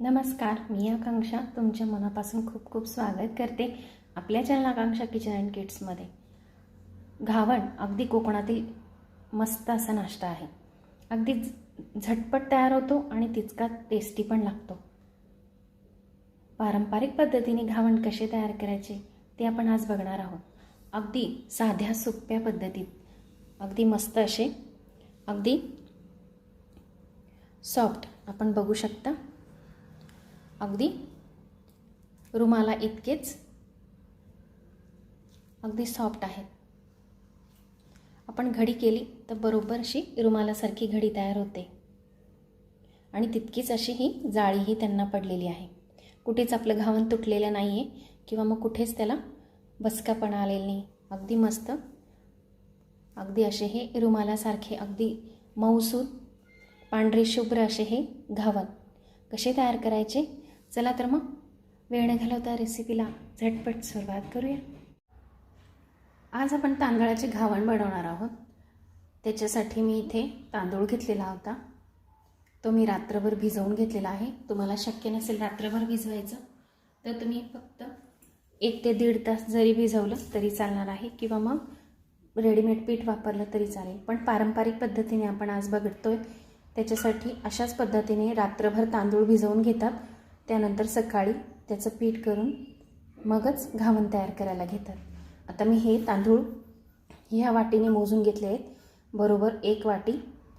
नमस्कार मी आकांक्षा. तुमच्या मनापासून खूप खूप स्वागत करते आपल्या चॅनल आकांक्षा किचन अँड किट्समध्ये घावण अगदी कोकणातील मस्त असा नाश्ता आहे. अगदी झ- झटपट तयार होतो आणि तितका टेस्टी पण लागतो. पारंपरिक पद्धतीने घावण कसे तयार करायचे ते आपण आज बघणार आहोत. अगदी साध्या सोप्या पद्धतीत. अगदी मस्त असे. अगदी सॉफ्ट आपण बघू शकता. अगदी रुमाला इतकेच अगदी सॉफ्ट आहेत. आपण घडी केली तर बरोबर अशी रुमालासारखी घडी तयार होते. आणि तितकीच अशी ही जाळीही त्यांना पडलेली आहे. कुठेच आपलं घावन तुटलेलं नाही आहे किंवा मग कुठेच त्याला बसकापणा आलेला नाही. अगदी मस्त. अगदी असे हे रुमालासारखे अगदी मऊसूद पांढरे शुभ्र असे हे घावन कसे तयार करायचे? चला तर मग. वेळ न घालवता रेसिपीला झटपट सुरुवात करूया. आज आपण तांदळाचे घावण बनवणार आहोत. त्याच्यासाठी मी इथे तांदूळ घेतलेला होता. तो मी रात्रभर भिजवून घेतलेला आहे. तुम्हाला शक्य नसेल रात्रभर भिजवायचं तर तुम्ही फक्त एक ते दीड तास जरी भिजवलं तरी चालणार आहे किंवा मग रेडीमेड पीठ वापरलं तरी चालेल. पण पारंपरिक पद्धतीने आपण आज बघतोय. त्याच्यासाठी अशाच पद्धतीने रात्रभर तांदूळ भिजवून घेतात. त्यानंतर सकाळी त्याचं पीठ करून मगच घावण तयार करायला घेतात. आता मी हे तांदूळ ह्या वाटीने मोजून घेतले आहेत. बरोबर एक वाटी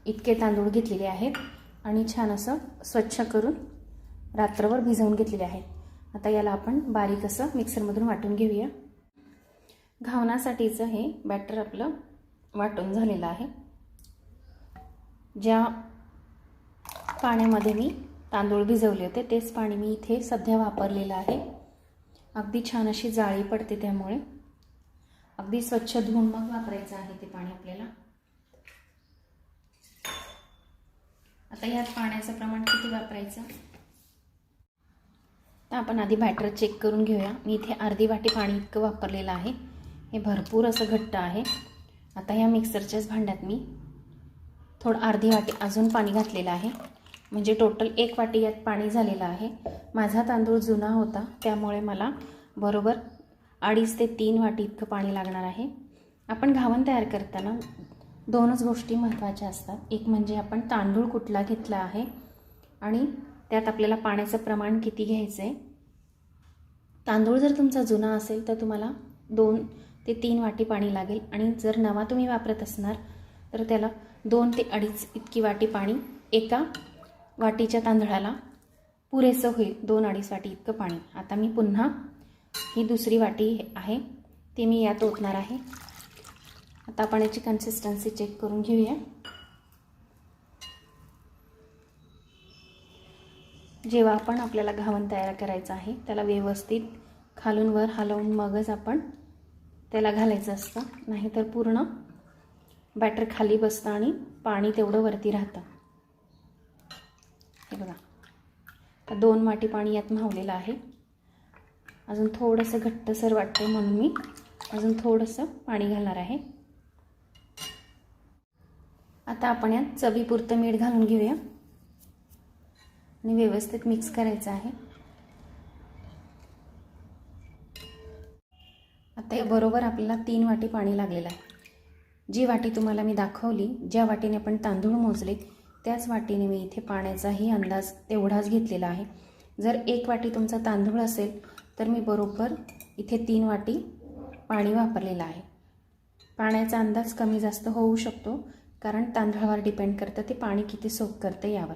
इतके तांदूळ घेतलेले आहेत आणि छान असं स्वच्छ करून रात्रभर भिजवून घेतलेले आहेत. आता याला आपण बारीक असं मिक्सरमधून वाटून घेऊया. घावणासाठीचं हे बॅटर आपलं वाटून झालेलं आहे. ज्या पाण्यामध्ये मी तांदूळ भिजवले होते. तेच पाणी मी इथे सध्या वापरलेलं आहे. अगदी छान अशी जाळी पडते त्यामुळे. अगदी स्वच्छ धुवून मग वापरायचं आहे ते पाणी आपल्याला. आता यात पाण्याचं प्रमाण किती वापरायचं? तर आपण आधी बॅटर चेक करून घेऊया. मी इथे अर्धी वाटी पाणी इतकं वापरलेलं आहे. हे भरपूर असं घट्ट आहे. आता या मिक्सरच्याच भांड्यात मी थोडं अर्धी वाटी अजून पाणी घातलेलं आहे. म्हणजे टोटल एक वाटी यात पाणी झालेलं आहे. माझा तांदूळ जुना होता त्यामुळे मला बरोबर अडीच ते तीन वाटी इतकं पाणी लागणार आहे. आपण घावण तयार करताना दोनच गोष्टी महत्त्वाच्या असतात. एक म्हणजे आपण तांदूळ कुठला घेतला आहे आणि त्यात आपल्याला पाण्याचं प्रमाण किती घ्यायचं आहे तांदूळ जर तुमचा जुना असेल तर तुम्हाला दोन ते तीन वाटी पाणी लागेल आणि जर नवा तुम्ही वापरत असणार तर त्याला दोन ते अडीच इतकी वाटी पाणी एका वाटीच्या तांदळाला पुरेसं होईल. दोन अडीच वाटी इतकं पाणी. आता मी पुन्हा ही दुसरी वाटी आहे ती मी यात ओतणार आहे. आता आपण याची कन्सिस्टन्सी चेक करून घेऊया. जेव्हा आपण आपल्याला घावण तयार करायचं आहे त्याला व्यवस्थित खालून वर हलवून मगच आपण त्याला घालायचं असतं. नाहीतर पूर्ण बॅटर खाली बसतं आणि पाणी तेवढं वरती राहतं. हे बघा. आता दोन वाटी पाणी यात मावलेलं आहे. अजून थोडंसं घट्टसर वाटतं म्हणून मी अजून थोडंसं पाणी घालणार आहे. आता आपण यात चवीपुरतं मीठ घालून घेऊया. आणि व्यवस्थित मिक्स करायचं आहे. आता बरोबर आपल्याला तीन वाटी पाणी लागलेलं आहे. जी वाटी तुम्हाला मी दाखवली ज्या वाटीने आपण तांदूळ मोजले त्याच वाटीने मी इथे पाण्याचाही अंदाज तेवढाच घेतलेला आहे. जर एक वाटी तुमचा तांदूळ असेल तर मी बरोबर इथे तीन वाटी पाणी वापरलेलं आहे. पाण्याचा अंदाज कमी जास्त होऊ शकतो कारण तांदळावर डिपेंड करतं ते पाणी किती सोप करतं यावर.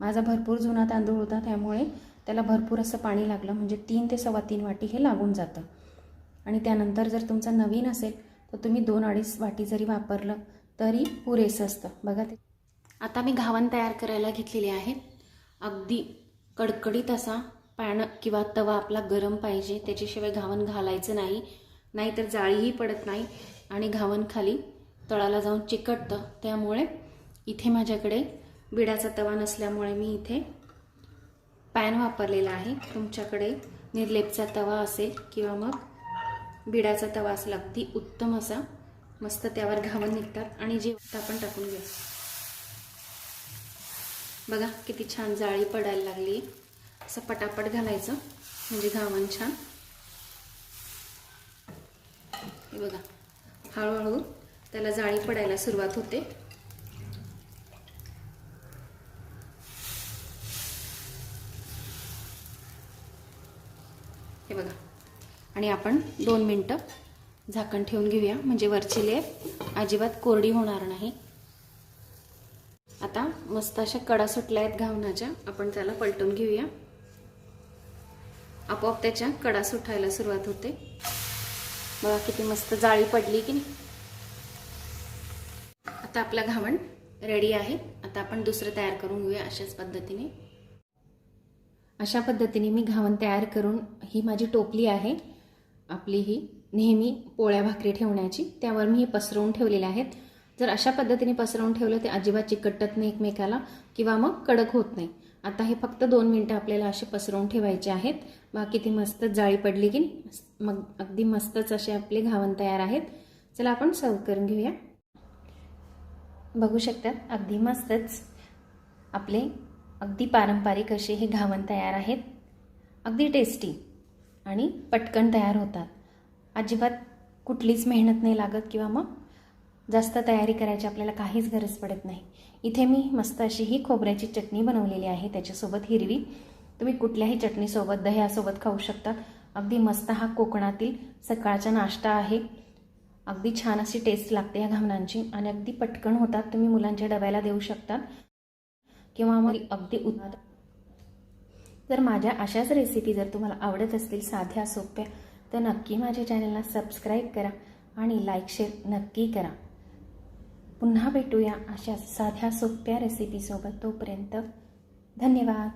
माझा भरपूर जुना तांदूळ होता त्यामुळे त्याला भरपूर असं पाणी लागलं म्हणजे तीन ते सव्वा तीन वाटी हे लागून जातं. आणि त्यानंतर जर तुमचा नवीन असेल तर तुम्ही दोन अडीच वाटी जरी वापरलं तरी पुरेसं असतं. बघा ते. आता मी घावण तयार करायला घेतलेली आहे. अगदी कडकडीत असा पॅन किंवा तवा आपला गरम पाहिजे त्याच्याशिवाय घावण घालायचं नाही. नाहीतर जाळीही पडत नाही आणि घावण खाली तळाला जाऊन चिकटतं. त्यामुळे इथे माझ्याकडे बिडाचा तवा नसल्यामुळे मी इथे पॅन वापरलेला आहे. तुमच्याकडे निर्लेपचा तवा असेल किंवा मग बिडाचा तवा असेल अगदी उत्तम असा. मस्त त्यावर घावण निघतात आणि जे आपण टाकून घेऊ बघा किती छान जाळी पडायला लागली. असं पटापट घालायचं म्हणजे घावण छान. हे बघा हळूहळू त्याला जाळी पडायला सुरुवात होते. हे बघा आणि आपण दोन मिनटं झाकण ठेवून घेऊया. म्हणजे वरची लेप अजिबात कोरडी होणार नाही. आता. मस्त अशा कडा सुटल्या आहेत घावनाच्या. आपण त्याला पलटून घेऊया. आपोआप त्याच्या कडा सुटायला सुरुवात होते. बघा किती मस्त जाळी पडली की नाही. आता आपला घावण रेडी आहे. आता आपण दुसरं तयार करून घेऊया अशाच पद्धतीने. अशा पद्धतीने मी घावण तयार करून ही माझी टोपली आहे. आपली ही नेहमी पोळ्या भाकरी ठेवण्याची. त्यावर मी हे पसरवून ठेवलेले आहेत. जर अशा पद्धतीने पसरवून ठेवलं ते अजिबात चिकटत नाही एकमेकाला किंवा मग कडक होत नाही. आता हे फक्त दोन मिनटं आपल्याला असे पसरवून ठेवायचे आहेत. बाकी ती मस्तच जाळी पडली की मग अगदी मस्तच असे आपले घावण तयार आहेत. चला आपण सर्व करून घेऊया. बघू शकतात अगदी मस्तच आपले अगदी पारंपरिक असे हे घावण तयार आहेत. अगदी टेस्टी आणि पटकन तयार होतात. अजिबात कुठलीच मेहनत नाही लागत किंवा मग जास्त तयारी करायची आपल्याला काहीच गरज पडत नाही. इथे मी मस्त अशी ही खोबऱ्याची चटणी बनवलेली आहे त्याच्यासोबत हिरवी. तुम्ही कुठल्याही चटणीसोबत दह्यासोबत खाऊ शकता. अगदी मस्त हा कोकणातील सकाळचा नाश्ता आहे. अगदी छान अशी टेस्ट लागते या घामनांची आणि अगदी पटकन होतात तुम्ही मुलांच्या डब्याला देऊ शकता. किंवा मग अगदी उन्हात. जर माझ्या अशाच रेसिपी जर तुम्हाला आवडत असतील साध्या सोप्या तर नक्की माझ्या चॅनलला सबस्क्राईब करा आणि लाईक शेअर नक्की करा. पुन्हा भेटूया अशा साध्या सोप्या रेसिपीसोबत तोपर्यंत धन्यवाद.